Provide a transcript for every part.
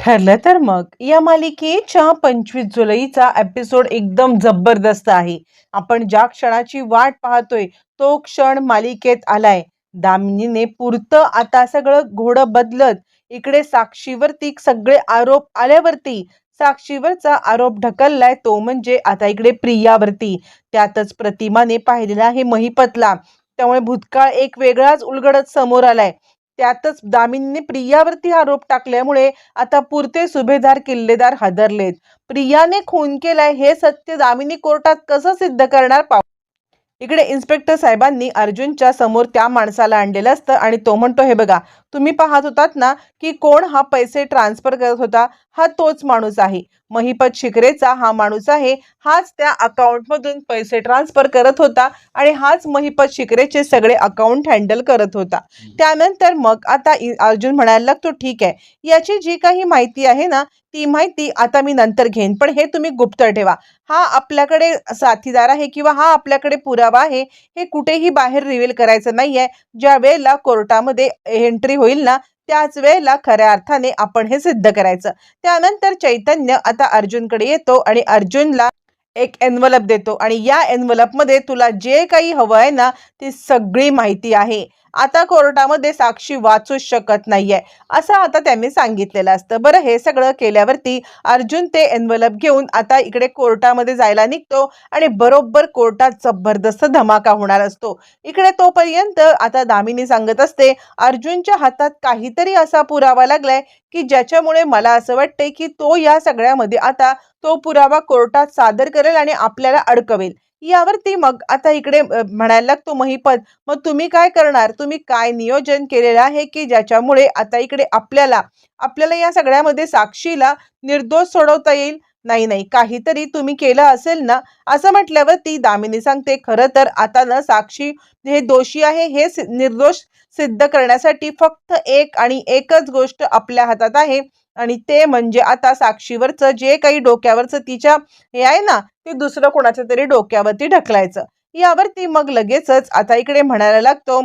ठरलं तर मग. या मालिकेच्या पंचवीस जुलैचा एपिसोड एकदम जबरदस्त आहे. आपण ज्या क्षणाची वाट पाहतोय तो क्षण मालिकेत आलाय. दामिनीने पुरतं आता सगळं घोडं बदलत इकडे साक्षीवरती सगळे आरोप आल्यावरती साक्षीवरचा आरोप ढकललाय तो म्हणजे आता इकडे प्रियावरती. त्यातच प्रतिमाने पाहिलेला आहे महिपतला. त्यामुळे भूतकाळ एक वेगळाच उलगडत समोर आलाय. त्यातच दामिनीने प्रियावरती आरोप टाकल्यामुळे आता पुरते सुभेदार किल्लेदार हादरलेत. प्रियाने खून केलाय हे सत्य दामिनी कोर्टात कसं सिद्ध करणार पाहू. इकडे इन्स्पेक्टर साहेबांनी अर्जुनच्या समोर त्या माणसाला आणलेलं असतं आणि तो म्हणतो हे बघा तुम्ही पाहत होतात ना की कोण हा पैसे ट्रान्सफर करत होता? हा तोच माणूस आहे. महिपत शिकरेचा हा माणूस आहे. हाच त्या अकाउंटमधून पैसे ट्रान्सफर करत होता आणि हाच महिपत शिकरेचे सगळे अकाउंट हँडल करत होता. त्यानंतर मग आता अर्जुन म्हणायला लागतो ठीक आहे. याची जी काही माहिती आहे ना ती माहिती आता मी नंतर घेईन. पण हे तुम्ही गुप्त ठेवा. हा आपल्याकडे साथीदार आहे किंवा हा आपल्याकडे पुरावा आहे हे कुठेही बाहेर रिव्हील करायचं नाहीये. ज्या वेळेला कोर्टामध्ये एंट्री होईल ना त्याच वेळेला खऱ्या अर्थाने आपण हे सिद्ध करायचं. त्यानंतर चैतन्य आता अर्जुनकडे येतो आणि अर्जुनला एक एनवलप देतो. आणि या एनवलपमध्ये मध्ये तुला जे काही हवं आहे ना ती सगळी माहिती आहे. आता कोर्टामध्ये साक्षी वाचूच शकत नाहीये. असं आता त्यांनी सांगितलेलं असतं. बरं हे सगळं केल्यावरती अर्जुन ते एनवलप घेऊन आता इकडे कोर्टामध्ये जायला निघतो आणि बरोबर कोर्टात जबरदस्त धमाका होणार असतो. इकडे तोपर्यंत आता दामिनी सांगत असते अर्जुनच्या हातात काहीतरी असा पुरावा लागलाय की ज्याच्यामुळे मला असं वाटतंय की तो या सगळ्यामध्ये आता तो पुरावा कोर्टात सादर करेल आणि आपल्याला अडकवेल. यावरती मग आता इकडे म्हणायला लागतो महिपत मग तुम्ही काय करणार? तुम्ही काय नियोजन केलेलं आहे की ज्याच्यामुळे आता इकडे आपल्याला आपल्याला या सगळ्यामध्ये साक्षीला निर्दोष सोडवता येईल? नाही नाही. काहीतरी तुम्ही केलं असेल ना? असं म्हटल्यावर ती दामिनी सांगते खरं तर आता ना साक्षी हे दोषी आहे हे सि- निर्दोष सिद्ध करण्यासाठी फक्त एक आणि एकच गोष्ट आपल्या हातात आहे. आणि ते म्हणजे आता साक्षीवरचं जे काही डोक्यावरचं तिच्या हे आहे ना ते दुसरं कोणाच्या तरी डोक्यावरती ढकलायचं. यावरती मग लगेचच आता इकडे म्हणायला लागतो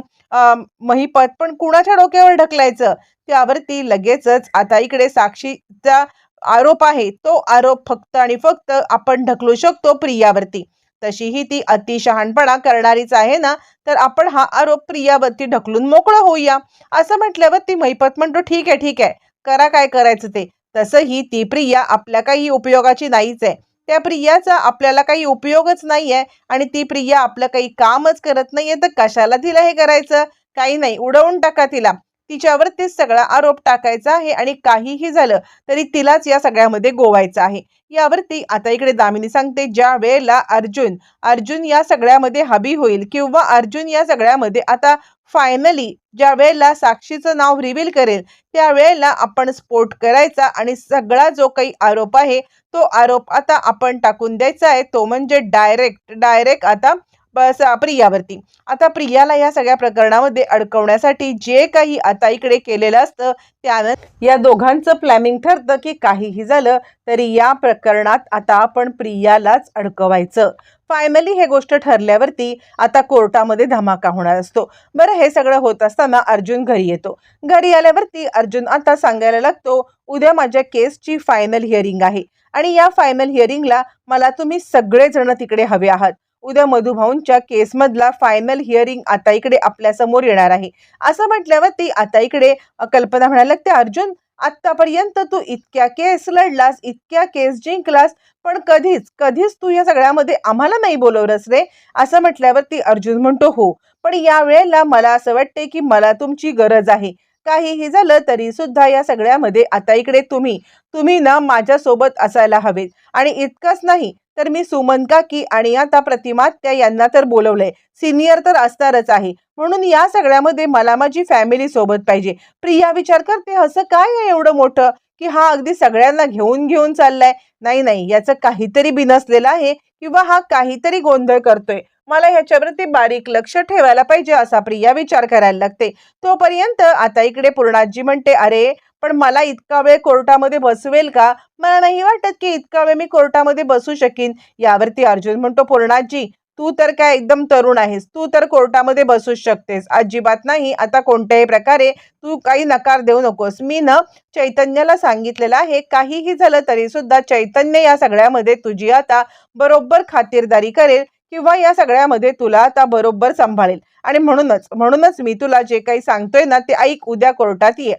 महिपत पण कुणाच्या डोक्यावर ढकलायचं? त्यावरती लगेचच आता इकडे साक्षीचा आरोप आहे तो आरोप फक्त आणि फक्त आपण ढकलू शकतो प्रियावरती. तशीही ती अतिशहाणपणा करणारीच आहे ना तर आपण हा आरोप प्रियावरती ढकलून मोकळं होऊया. असं म्हटल्यावर ती महिपत म्हणतो ठीक आहे ठीक आहे. करा काय करायचं ते? तसंही ती प्रिया आपल्या काही उपयोगाची नाहीच आहे. त्या प्रियाचा आपल्याला काही उपयोगच नाही आहे आणि ती प्रिया आपलं काही कामच करत नाहीये तर कशाला तिला हे करायचं? काही नाही उडवून टाका तिला. तिच्यावर ते सगळा आरोप टाकायचा आहे आणि काहीही झालं तरी तिलाच या सगळ्यामध्ये गोवायचं आहे. यावरती आता इकडे दामिनी सांगते ज्या वेळेला अर्जुन अर्जुन या सगळ्यामध्ये हबी होईल किंवा अर्जुन या सगळ्यामध्ये आता फायनली ज्या वेळेला साक्षीचं नाव रिव्हील करेल त्यावेळेला आपण स्फोट करायचा आणि सगळा जो काही आरोप आहे तो आरोप आता आपण टाकून द्यायचा आहे. तो म्हणजे डायरेक्ट डायरेक्ट आता प्रियावरती. आता प्रियाला या सगळ्या प्रकरणामध्ये अडकवण्यासाठी जे काही आता इकडे केलेलं असतं त्यानं या दोघांचं प्लॅनिंग ठरतं की काहीही झालं तरी या प्रकरणात आता आपण प्रियालाच अडकवायचं. फायनली हे गोष्ट ठरल्यावरती आता कोर्टामध्ये धमाका होणार असतो. बरं हे सगळं होत असताना अर्जुन घरी येतो. घरी आल्यावरती अर्जुन आता सांगायला लागतो उद्या माझ्या केसची फायनल हिअरिंग आहे आणि या फायनल हिअरिंगला मला तुम्ही सगळेजण तिकडे हवे आहात. उद्या मधुभाऊंच्या केसमधला फायनल हिअरिंग आता इकडे आपल्यासमोर येणार आहे. असं म्हटल्यावर ती आता इकडे कल्पना म्हणायला लागते अर्जुन आत्तापर्यंत तू इतक्या केस लढलास इतक्या केस जिंकलास पण कधीच कधीच तू या सगळ्यामध्ये आम्हाला नाही बोलवलंस रे. असं म्हटल्यावर ती अर्जुन म्हणतो हो पण या वेळेला मला असं वाटते की मला तुमची गरज आहे. काहीही झालं तरी सुद्धा या सगळ्यामध्ये आता इकडे तुम्ही तुम्ही ना माझ्यासोबत असायला हवेत. आणि इतकंच नाही तर मी सुमन काकी आणि आता प्रतिमा त्या यांना तर बोलवलंय. सिनियर तर असणारच आहे. म्हणून या सगळ्यामध्ये मला माझी फॅमिली सोबत पाहिजे. प्रिया विचार करते असं काय आहे एवढं मोठं? की हा अगदी सगळ्यांना घेऊन घेऊन चाललाय. नाही नाही याचं काहीतरी बिनसलेलं आहे किंवा हा काहीतरी गोंधळ करतोय. मला ह्याच्यावरती बारीक लक्ष ठेवायला पाहिजे असा प्रिया विचार करायला लागते. तोपर्यंत आता इकडे पूर्णाजी म्हणते अरे पण मला इतका वेळ कोर्टामध्ये बसवेल का? मला नाही वाटत की इतका वेळ मी कोर्टामध्ये बसू शकीन. यावरती अर्जुन म्हणतो पूर्णाजी तू तर काय एकदम तरुण आहेस. तू तर कोर्टामध्ये बसूच शकतेस. अजिबात नाही. आता कोणत्याही प्रकारे तू काही नकार देऊ नकोस. मी न चैतन्याला सांगितलेलं आहे. काहीही झालं तरी सुद्धा चैतन्य या सगळ्यामध्ये तुझी आता बरोबर खातिरदारी करेल किंवा या सगळ्यामध्ये तुला आता बरोबर सांभाळेल. आणि म्हणूनच म्हणूनच मी तुला जे काही सांगतोय ना ते ऐक. उद्या कोर्टात ये.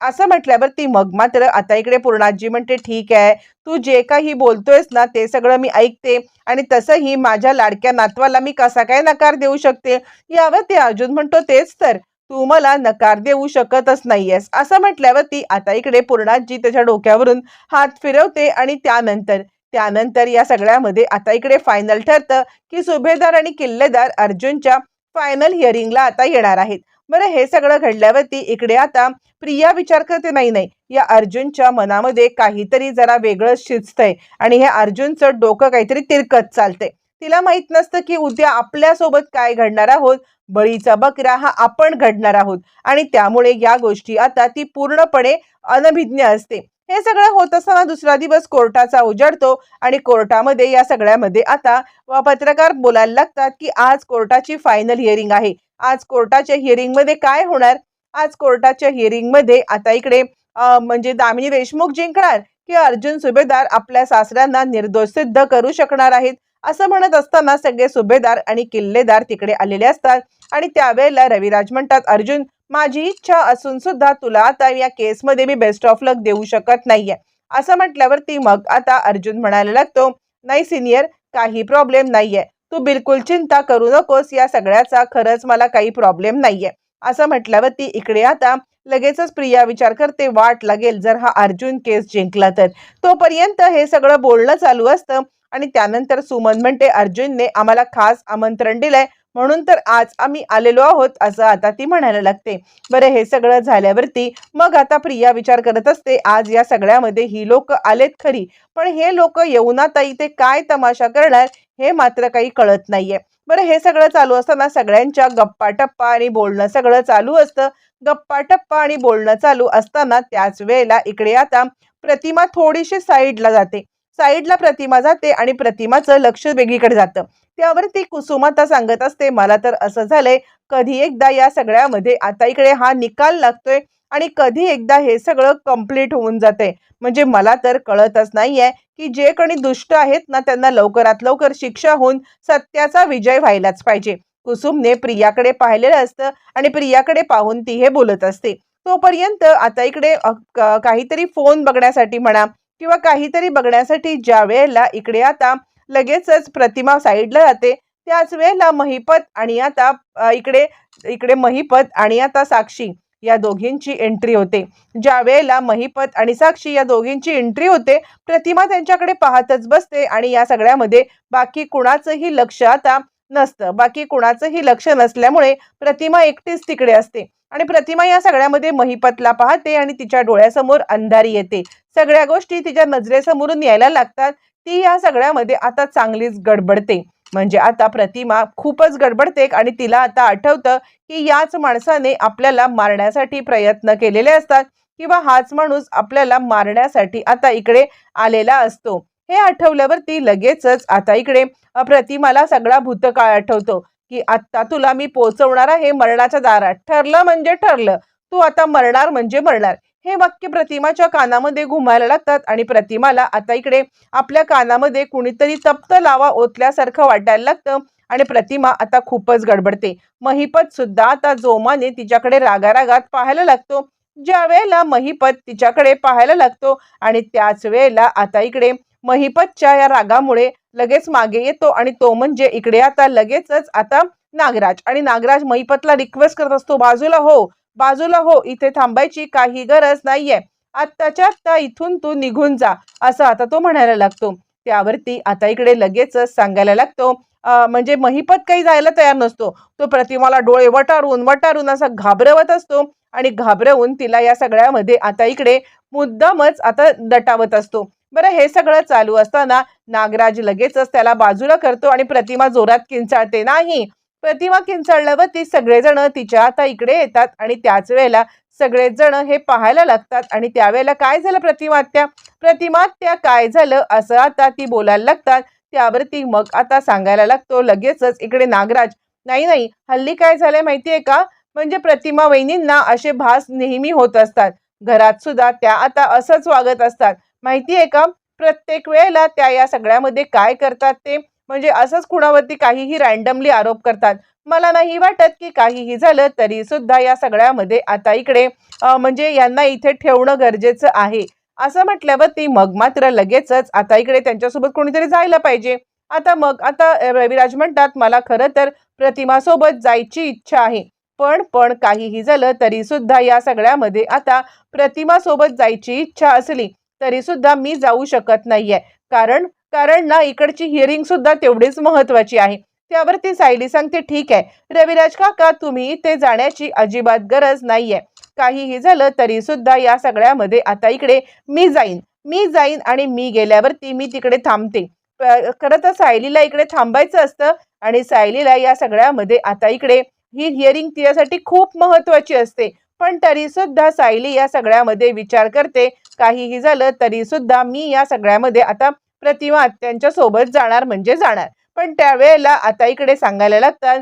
असं म्हटल्यावर ती मग मात्र आता इकडे पूर्णाजी म्हणते ठीक आहे तू जे काही बोलतोयस ना ते सगळं मी ऐकते आणि तसंही माझ्या लाडक्या नातवाला मी कसा काय नकार देऊ शकते? यावर ते अर्जुन म्हणतो तेच तर तू मला नकार देऊ शकतच नाहीयेस. असं म्हटल्यावर ती आता इकडे पूर्णाजी त्याच्या डोक्यावरून हात फिरवते आणि त्यानंतर त्यानंतर या सगळ्यामध्ये आता इकडे फायनल ठरतं की सुभेदार आणि किल्लेदार अर्जुनच्या फायनल हिअरिंगला आता येणार आहेत. बरं हे सगळं घडल्यावरती इकडे आता प्रिया विचार करते नाही नाही या अर्जुनच्या मनामध्ये काहीतरी जरा वेगळं शिजतंय आणि हे अर्जुनचं डोकं काहीतरी तिरकत चालतंय. तिला माहीत नसतं की उद्या आपल्यासोबत काय घडणार आहोत. बळीचा बकरा हा आपण घडणार आहोत आणि त्यामुळे या गोष्टी आता ती पूर्णपणे अनभिज्ञ असते. हे सगळं होत असताना दुसरा दिवस कोर्टाचा उजाडतो आणि कोर्टामध्ये या सगळ्यामध्ये आता पत्रकार बोलायला लागतात की आज कोर्टाची फायनल हिअरिंग आहे. आज कोर्टाच्या हिअरिंगमध्ये काय होणार? आज कोर्टाच्या हिअरिंगमध्ये आता इकडे म्हणजे दामिनी देशमुख जिंकणार की अर्जुन सुभेदार आपल्या सासऱ्यांना निर्दोष सिद्ध करू शकणार आहेत? असं म्हणत असताना सगळे सुभेदार आणि किल्लेदार तिकडे आलेले असतात. आणि त्यावेळेला रविराज म्हणतात अर्जुन माझी इच्छा असून सुद्धा तुला आता या केसमध्ये मी बेस्ट ऑफ लक देऊ शकत नाहीये. असं म्हटल्यावर ती मग आता अर्जुन म्हणायला लागतो नाही सिनियर काही प्रॉब्लेम नाहीये. तू बिलकुल चिंता करू नकोस या सगळ्याचा खरंच मला काही प्रॉब्लेम नाहीये. असं म्हटल्यावर ती इकडे आता लगेचच प्रिया विचार करते वाट लागेल जर हा अर्जुन केस जिंकला तर. तोपर्यंत हे सगळं बोलणं चालू असतं आणि त्यानंतर सुमन म्हणते अर्जुनने आम्हाला खास आमंत्रण दिलंय म्हणून तर आज आम्ही आलेलो आहोत असं आता ती म्हणायला लागते. बरं हे सगळं झाल्यावरती मग आता प्रिया विचार करत असते आज या सगळ्यामध्ये ही लोक आलेत खरी पण हे लोक येऊन ते काय तमाशा करणार हे मात्र काही कळत नाहीये. बरं हे सगळं चालू असताना सगळ्यांच्या गप्पा टप्पा आणि बोलणं सगळं चालू असतं. गप्पा टप्पा आणि बोलणं चालू असताना त्याच वेळेला इकडे आता प्रतिमा थोडीशी साईडला जाते. साईडला प्रतिमा जाते आणि प्रतिमाचं लक्ष वेगळीकडे जातं. त्यावर ती कुसुमाता सांगत असते. मला तर असं झालंय कधी एकदा या सगळ्यामध्ये आता इकडे हा निकाल लागतोय आणि कधी एकदा हे सगळं कंप्लीट होऊन जाते म्हणजे मला तर कळतच नाहीये की जे कोणी दुष्ट आहेत ना त्यांना लवकरात लवकर शिक्षा होऊन सत्याचा विजय व्हायलाच पाहिजे. कुसुमने प्रियाकडे पाहिलेलं असतं आणि प्रियाकडे पाहून ती हे बोलत असते. तोपर्यंत आता इकडे काहीतरी फोन बघण्यासाठी म्हणा किंवा काहीतरी बघण्यासाठी ज्या वेळेला इकडे आता लगेचच प्रतिमा साईडला जाते. त्याच वेळेला महिपत आणि आता इकडे इकडे महिपत आणि आता साक्षी या दोघींची एंट्री होते. ज्या वेळेला महिपत आणि साक्षी या दोघींची एंट्री होते प्रतिमा त्यांच्याकडे पाहतच बसते आणि या सगळ्यामध्ये बाकी कुणाचंही लक्ष आता नसतं. बाकी कुणाचंही लक्ष नसल्यामुळे प्रतिमा एकटीच तिकडे असते. आणि प्रतिमा या सगळ्यामध्ये महिपतला पाहते आणि तिच्या डोळ्यासमोर अंधारी येते. सगळ्या गोष्टी तिच्या नजरेसमोरून यायला लागतात. ती या सगळ्यामध्ये आता चांगलीच गडबडते. म्हणजे आता प्रतिमा खूपच गडबडते आणि तिला आता आठवतं की याच माणसाने आपल्याला मारण्यासाठी प्रयत्न केलेले असतात किंवा हाच माणूस आपल्याला मारण्यासाठी आता इकडे आलेला असतो. हे आठवल्यावर ती लगेचच आता इकडे प्रतिमाला सगळा भूतकाळ आठवतो. की आत्ता तुला मी पोचवणार आहे मरणाच्या दारात. ठरलं म्हणजे ठरलं. तू आता मरणार म्हणजे मरणार. हे वाक्य प्रतिमाच्या कानामध्ये घुमायला लागतात आणि प्रतिमाला आता इकडे आपल्या कानामध्ये कुणीतरी तप्त लावा ओतल्यासारखं वाटायला लागतं आणि प्रतिमा आता खूपच गडबडते. महिपत सुद्धा आता जोमाने तिच्याकडे रागारागात पाहायला लागतो. ज्या वेळेला महिपत तिच्याकडे पाहायला लागतो आणि त्याच वेळेला आता इकडे महिपतच्या या रागामुळे लगेच मागे येतो आणि तो म्हणजे इकडे आता लगेचच आता नागराज. आणि नागराज महिपतला रिक्वेस्ट करत असतो बाजूला हो बाजूला हो इथे थांबायची काही गरज नाहीये. आत्ताच्या आत्ता इथून तू निघून जा असं आता तो म्हणायला लागतो. त्यावरती आता इकडे लगेचच सांगायला लागतो म्हणजे महिपत काही जायला तयार नसतो. तो प्रतिमाला डोळे वटारून वटारून असा घाबरवत असतो आणि घाबरवून तिला या सगळ्यामध्ये आता इकडे मुद्दामच आता दटावत असतो. बरं हे सगळं चालू असताना नागराज लगेचच त्याला बाजूला करतो आणि प्रतिमा जोरात किंचाळते. नाही प्रतिमा किंचाळल्यावर ती सगळेजण तिच्या आता इकडे येतात आणि त्याच वेळेला सगळेजण हे पाहायला लागतात आणि त्यावेळेला काय झालं प्रतिमात्या प्रतिमात्या काय झालं? असं आता ती बोलायला लागतात. त्यावरती मग आता सांगायला लागतो लगेचच इकडे नागराज नाही नाही हल्ली काय झालंय माहितीये का? म्हणजे प्रतिमा वहिनींना असे भास नेहमी होत असतात. घरात सुद्धा त्या आता असंच वागत असतात. माहिती आहे का? प्रत्येक वेळेला त्या या सगळ्यामध्ये काय करतात ते? म्हणजे असंच कुणावरती काहीही रॅन्डमली आरोप करतात. मला नाही वाटत की काहीही झालं तरी सुद्धा या सगळ्यामध्ये आता इकडे म्हणजे यांना इथे ठेवणं गरजेचं आहे. असं म्हटल्यावरती मग मात्र लगेचच आता इकडे त्यांच्यासोबत कोणीतरी जायला पाहिजे. आता मग आता रविराज म्हणतात मला खरं तर प्रतिमासोबत जायची इच्छा आहे. पण पण काहीही झालं तरी सुद्धा या सगळ्यामध्ये आता प्रतिमासोबत जायची इच्छा असली तरी सुद्धा मी जाऊ शकत नाहीये. कारण कारण ना इकडची हिअरिंग सुद्धा तेवढीच महत्वाची आहे. त्यावरती सायली सांगते ठीक आहे. रविराज काका तुम्ही इथे जाण्याची अजिबात गरज नाहीये. काहीही झालं तरी सुद्धा या सगळ्यामध्ये आता इकडे मी जाईन. मी जाईन आणि मी गेल्यावरती मी तिकडे थांबते. प- खरं तर सायलीला इकडे थांबायचं असतं आणि सायलीला या सगळ्यामध्ये आता इकडे ही हिअरिंग तिच्यासाठी खूप महत्वाची असते. पण तरी सुद्धा सायली या सगळ्यामध्ये विचार करते. काहीही झालं तरी सुद्धा मी या सगळ्यामध्ये आता प्रतिमा त्यांच्यासोबत जाणार म्हणजे जाणार. पण त्यावेळेला आता इकडे सांगायला लागतात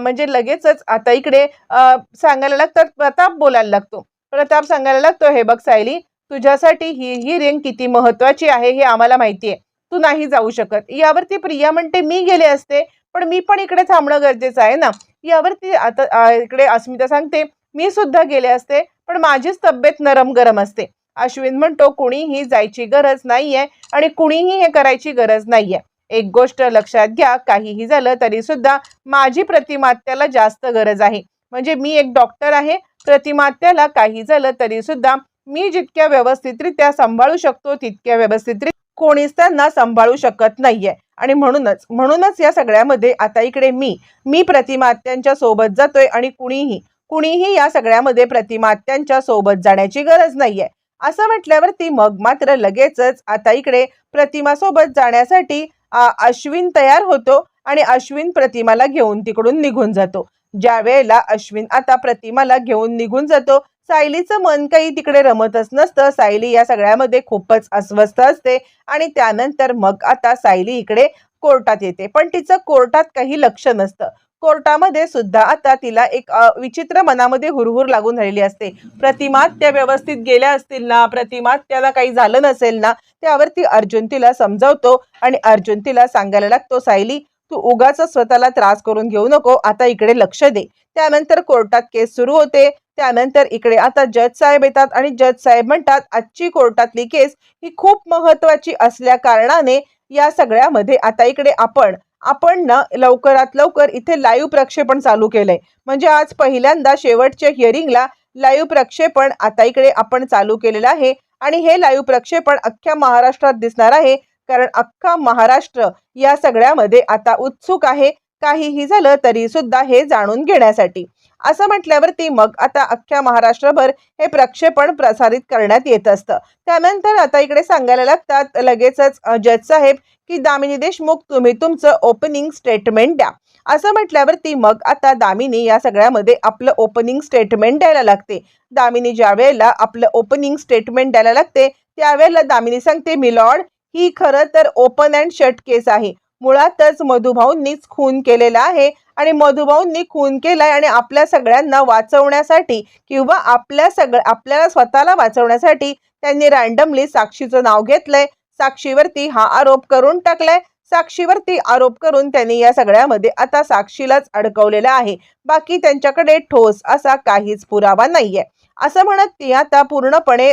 म्हणजे लगेचच आता इकडे सांगायला लागतात प्रताप बोलायला लागतो. प्रताप सांगायला लागतो हे बघ सायली तुझ्यासाठी ही ही रिंग किती महत्वाची आहे हे आम्हाला माहिती आहे. तू नाही जाऊ शकत. यावरती प्रिया म्हणते मी गेले असते पण मी पण इकडे थांबणं गरजेचं आहे ना. यावरती आता इकडे अस्मिता सांगते मी सुद्धा गेले असते पण माझीच तब्येत नरम गरम असते. अश्विन म्हणतो कुणीही जायची गरज नाहीये आणि कुणीही हे करायची गरज नाहीये. एक गोष्ट लक्षात घ्या काहीही झालं तरी सुद्धा माझी प्रतिमात्याला जास्त गरज आहे. म्हणजे मी एक डॉक्टर आहे प्रतिमात्याला काही झालं तरी सुद्धा मी जितक्या व्यवस्थितरित्या सांभाळू शकतो तितक्या व्यवस्थितरित्या कोणीच त्यांना सांभाळू शकत नाहीये. आणि म्हणूनच म्हणूनच या सगळ्यामध्ये आता इकडे मी मी प्रतिमात्यांच्या सोबत जातोय आणि कुणीही कुणीही या सगळ्यामध्ये प्रतिमात्यांच्या सोबत जाण्याची गरज नाहीये. असं म्हटल्यावरती मग मात्र लगेचच आता इकडे प्रतिमा सोबत जाण्यासाठी अश्विन तयार होतो आणि अश्विन प्रतिमाला घेऊन तिकडून निघून जातो. ज्या वेळेला अश्विन आता प्रतिमाला घेऊन निघून जातो सायलीचं मन काही तिकडे रमतच नसतं. सायली या सगळ्यामध्ये खूपच अस्वस्थ असते आणि त्यानंतर मग आता सायली इकडे कोर्टात येते. पण तिचं कोर्टात काही लक्ष नसतं. कोर्टामध्ये सुद्धा आता तिला एक विचित्र मनामध्ये हुरहुर लागून राहिली असते. प्रतिमात त्या व्यवस्थित गेल्या असतील ना प्रतिमात त्याला काही झालं नसेल ना त्यावरती अर्जुन तिला समजावतो आणि अर्जुन तिला सांगायला लागतो सायली तू उगाच स्वतःला त्रास करून घेऊ नको आता इकडे लक्ष दे. त्यानंतर कोर्टात केस सुरू होते. त्यानंतर इकडे आता जज साहेब येतात आणि जज साहेब म्हणतात आजची कोर्टातली केस ही खूप महत्वाची असल्या कारणाने या सगळ्यामध्ये आता इकडे आपण आपण ना लवकरात लवकर इथे लाईव्ह प्रक्षेपण चालू केलंय. म्हणजे आज पहिल्यांदा शेवटच्या हिअरिंगला लाईव्ह प्रक्षेपण आता इकडे आपण चालू केलेलं आहे. आणि हे लाईव्ह प्रक्षेपण अख्ख्या महाराष्ट्रात दिसणार आहे. कारण अख्खा महाराष्ट्र या सगळ्यामध्ये आता उत्सुक आहे. काहीही झालं तरी सुद्धा हे जाणून घेण्यासाठी. असं म्हटल्यावरती मग आता अख्ख्या महाराष्ट्रभर हे प्रक्षेपण प्रसारित करण्यात येत असतं. त्यानंतर आता इकडे सांगायला लागतात लगेचच जज साहेब की दामिनी देशमुख तुम्ही तुमचं ओपनिंग स्टेटमेंट द्या. असं म्हटल्यावरती मग आता दामिनी या सगळ्यामध्ये आपलं ओपनिंग स्टेटमेंट द्यायला लागते. दामिनी ज्या वेळेला आपलं ओपनिंग स्टेटमेंट द्यायला लागते त्यावेळेला दामिनी सांगते मिलॉर्ड ही खरं तर ओपन अँड शट केस आहे. मुळातच मधुभाऊंनीच खून केलेला आहे. आणि मधुभाऊंनी खून केलाय आणि आपल्या सगळ्यांना वाचवण्यासाठी किंवा आपल्या सगळ्या आपल्याला स्वतःला वाचवण्यासाठी त्यांनी रॅन्डमली साक्षीचं नाव घेतलंय. साक्षीवरती हा आरोप करून टाकलाय. साक्षीवरती आरोप करून त्यांनी या सगळ्यामध्ये आता साक्षीलाच अडकवलेलं आहे. बाकी त्यांच्याकडे ठोस असा काहीच पुरावा नाहीये. असं म्हणत ती आता पूर्णपणे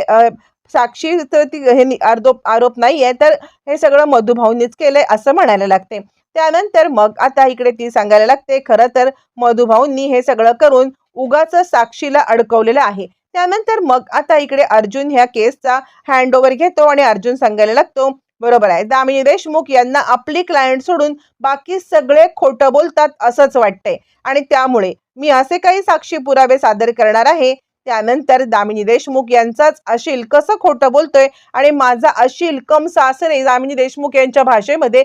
साक्षी तर ती हे नि- आरोप आरोप नाहीये. तर हे सगळं मधुभाऊंनीच केलंय असं म्हणायला लागते. त्यानंतर मग आता इकडे ती सांगायला लागते खरं तर मधुभाऊंनी हे सगळं करून उगाच साक्षीला अडकवलेलं आहे. त्यानंतर मग आता इकडे अर्जुन ह्या केसचा हँड ओव्हर घेतो आणि अर्जुन सांगायला लागतो बरोबर आहे दामिनी देशमुख यांना आपली क्लायंट सोडून बाकी सगळे खोटं बोलतात असंच वाटतंय. आणि त्यामुळे मी असे काही साक्षी पुरावे सादर करणार आहे. त्यानंतर दामिनी देशमुख यांचाच अशील कसं खोटं बोलतोय आणि माझा अशील कम सासरे दामिनी देशमुख यांच्या भाषेमध्ये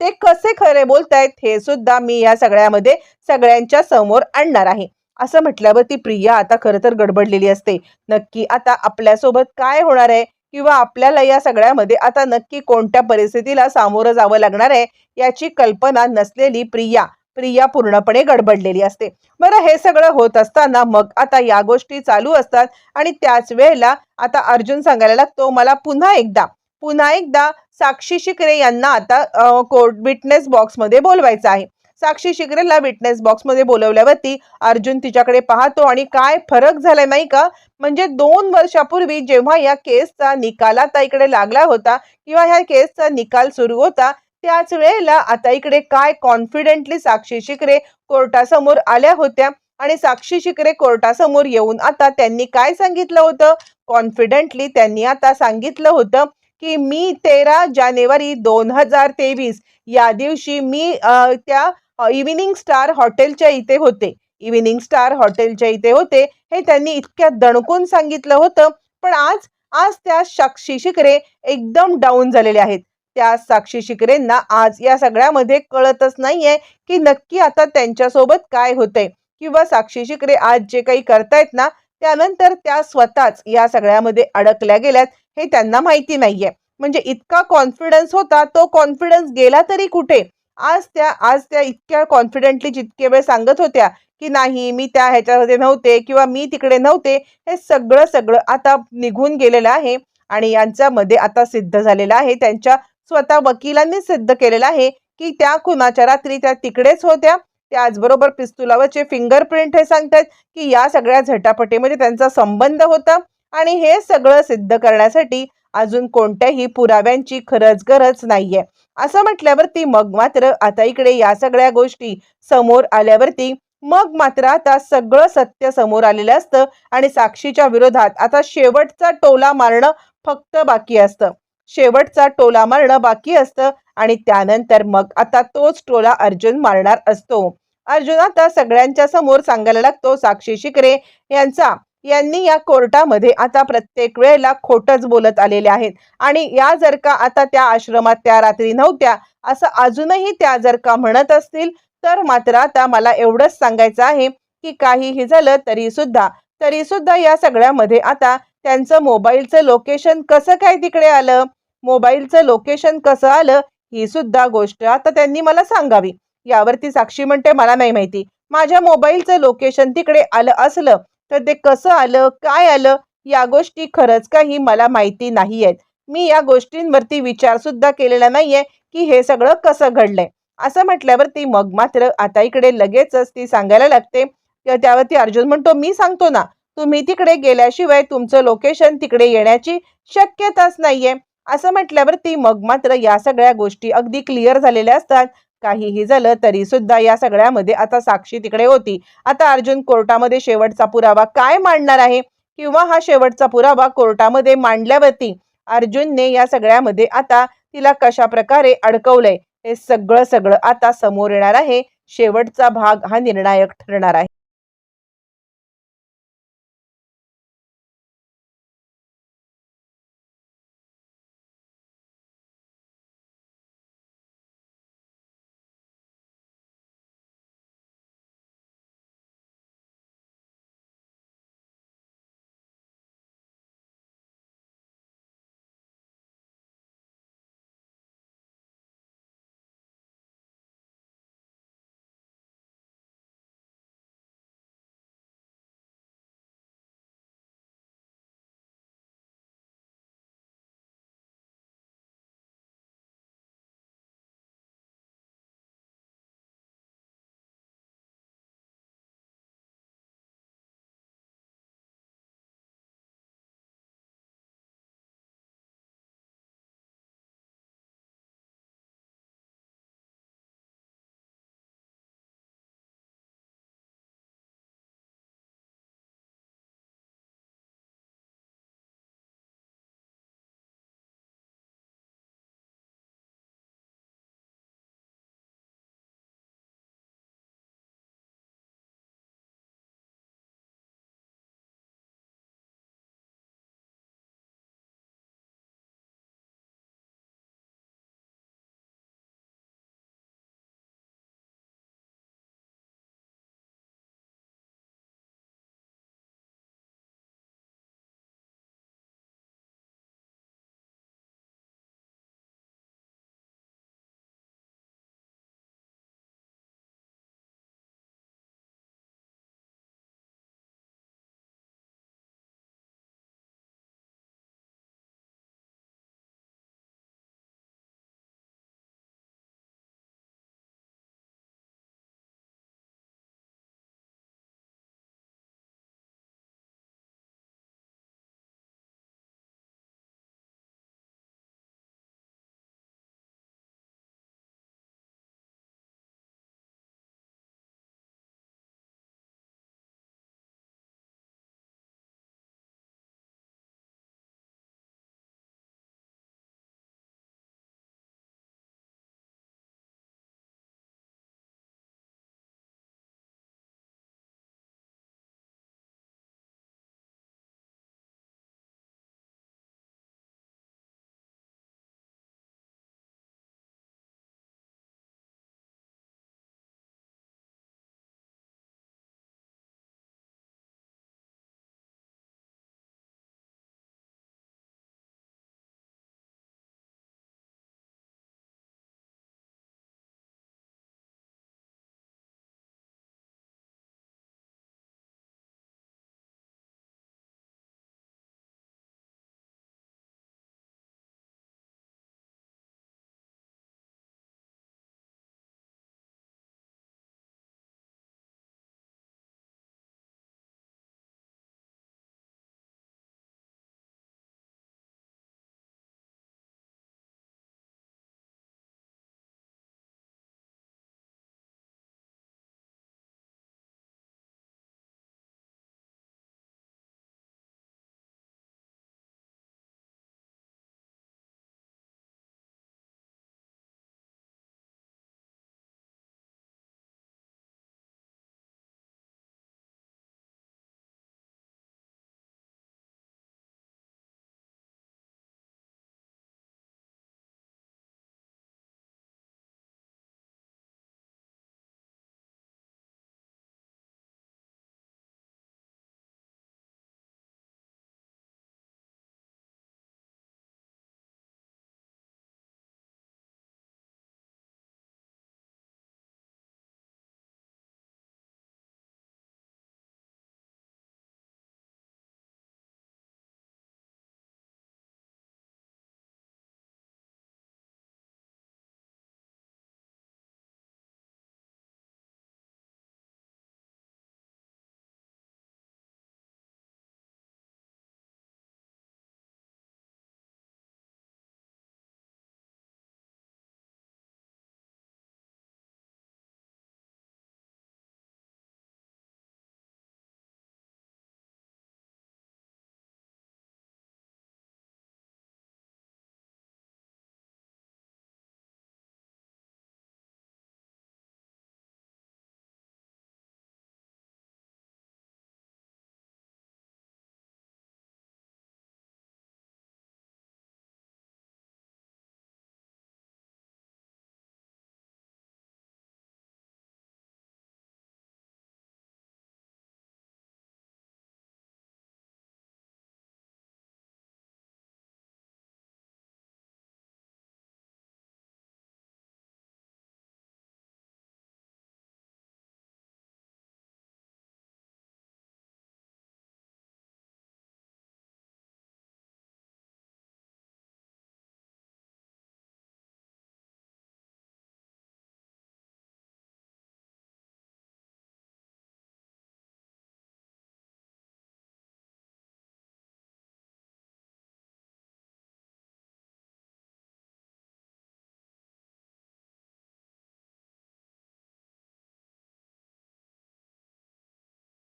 ते कसे खरे बोलतायत हे सुद्धा मी या सगळ्यामध्ये सगळ्यांच्या समोर आणणार आहे. असं म्हटल्यावर ती प्रिया आता खरं तर गडबडलेली असते. नक्की आता आपल्यासोबत काय होणार आहे? किंवा आपल्याला या सगळ्यामध्ये आता नक्की कोणत्या परिस्थितीला सामोरं जावं लागणार आहे? याची कल्पना नसलेली प्रिया प्रिया पूर्णपणे गडबडलेली असते. बरं हे सगळं होत असताना मग आता या गोष्टी चालू असतात आणि त्याच वेळेला आता अर्जुन सांगायला लागतो मला पुन्हा एकदा पुन्हा एकदा साक्षी शिकरे यांना आता कोर्ट विटनेस बॉक्समध्ये बोलवायचं आहे. साक्षी शिकरेला विटनेस बॉक्समध्ये बोलवल्यावरती अर्जुन तिच्याकडे पाहतो आणि काय फरक झालाय नाही का? म्हणजे दोन वर्षापूर्वी जेव्हा या केसचा निकाल आता इकडे लागला होता किंवा ह्या केसचा निकाल सुरू होता त्याच वेळेला आता इकडे काय कॉन्फिडेंटली साक्षी शिकरे कोर्टासमोर आल्या होत्या आणि साक्षी शिकरे कोर्टासमोर येऊन आता त्यांनी काय सांगितलं होतं? कॉन्फिडेंटली त्यांनी आता सांगितलं होतं. की मी तेरा जानेवारी दोन हजार तेवीस या दिवशी मी त्या इव्हिनिंग स्टार हॉटेलच्या इथे होते. इव्हिनिंग स्टार हॉटेलच्या इथे होते. हे त्यांनी इतक्या दणकून सांगितलं होतं. पण आज आज त्या साक्षी शिकरे एकदम डाऊन झालेले आहेत. त्या साक्षी शिकरेंना आज या सगळ्यामध्ये कळतच नाहीये की नक्की आता त्यांच्यासोबत काय होतंय. किंवा साक्षी शिकरे आज जे काही करतायत ना त्यानंतर त्या स्वतःच या सगळ्यामध्ये अडकल्या गेल्यात हे त्यांना माहिती नाहीये. म्हणजे इतका कॉन्फिडन्स होता तो कॉन्फिडन्स गेला तरी कुठे? आज त्या आज त्या इतक्या कॉन्फिडेंटली जितके वेळ सांगत होत्या की नाही मी त्या ह्याच्यामध्ये नव्हते किंवा मी तिकडे नव्हते हे सगळं सगळं आता निघून गेलेलं आहे आणि यांच्यामध्ये आता सिद्ध झालेलं आहे. त्यांच्या स्वतः वकिलांनी सिद्ध केलेलं आहे की त्या खुनाच्या रात्री त्या तिकडेच होत्या त्याचबरोबर पिस्तुलावरचे फिंगरप्रिंट हे सांगतात की या सगळ्या झटापटीमध्ये त्यांचा संबंध होता आणि हे सगळं सिद्ध करण्यासाठी अजून कोणत्याही पुराव्यांची खरंच गरज नाहीये. असं म्हटल्यावरती मग मात्र आता इकडे या सगळ्या गोष्टी समोर आल्यावरती मग मात्र आता सगळं सत्य समोर आलेलं असतं आणि साक्षीच्या विरोधात आता शेवटचा टोला मारणं फक्त बाकी असतं. शेवटचा टोला मारणं बाकी असतं आणि त्यानंतर मग आता तोच टोला अर्जुन मारणार असतो. अर्जुन आता सगळ्यांच्या समोर सांगायला लागतो साक्षी शिकरे यांचा. यांनी या कोर्टामध्ये आता प्रत्येक वेळेला खोटच बोलत आलेले आहेत. आणि या जर का आता त्या आश्रमात त्या रात्री नव्हत्या असं अजूनही त्या जर का म्हणत असतील तर मात्र आता मला एवढंच सांगायचं आहे की काहीही झालं तरी सुद्धा तरी सुद्धा या सगळ्यामध्ये आता त्यांचं मोबाईलचं लोकेशन कसं काय तिकडे आलं? मोबाईलचं लोकेशन कसं आलं ही सुद्धा गोष्ट आता त्यांनी मला सांगावी. यावरती साक्षी म्हणते मला नाही माहिती. माझ्या मोबाईलचं लोकेशन तिकडे आलं असलं तर ते कसं आलं काय आलं या गोष्टी खरंच काही मला माहिती नाही आहेत मी या गोष्टींवरती विचार सुद्धा केलेला नाहीये की हे सगळं कसं घडलंय. असं म्हटल्यावरती मग मात्र आता इकडे लगेचच ती सांगायला लागते. त्यावरती अर्जुन म्हणतो मी सांगतो ना तुम्ही तिकडे गेल्याशिवाय तुमचं लोकेशन तिकडे येण्याची शक्यताच नाहीये. असं म्हटल्यावरती मग मात्र या सगळ्या गोष्टी अगदी क्लिअर झालेल्या असतात. काहीही झालं तरी सुद्धा या सगळ्यामध्ये आता साक्षी तिकडे होती. आता अर्जुन कोर्टामध्ये शेवटचा पुरावा काय मांडणार आहे? किंवा हा शेवटचा पुरावा कोर्टामध्ये मांडल्यावरती अर्जुनने या सगळ्यामध्ये आता तिला कशा प्रकारे अडकवलंय? हे सगळं सगळं आता समोर येणार आहे. शेवटचा भाग हा निर्णायक ठरणार आहे.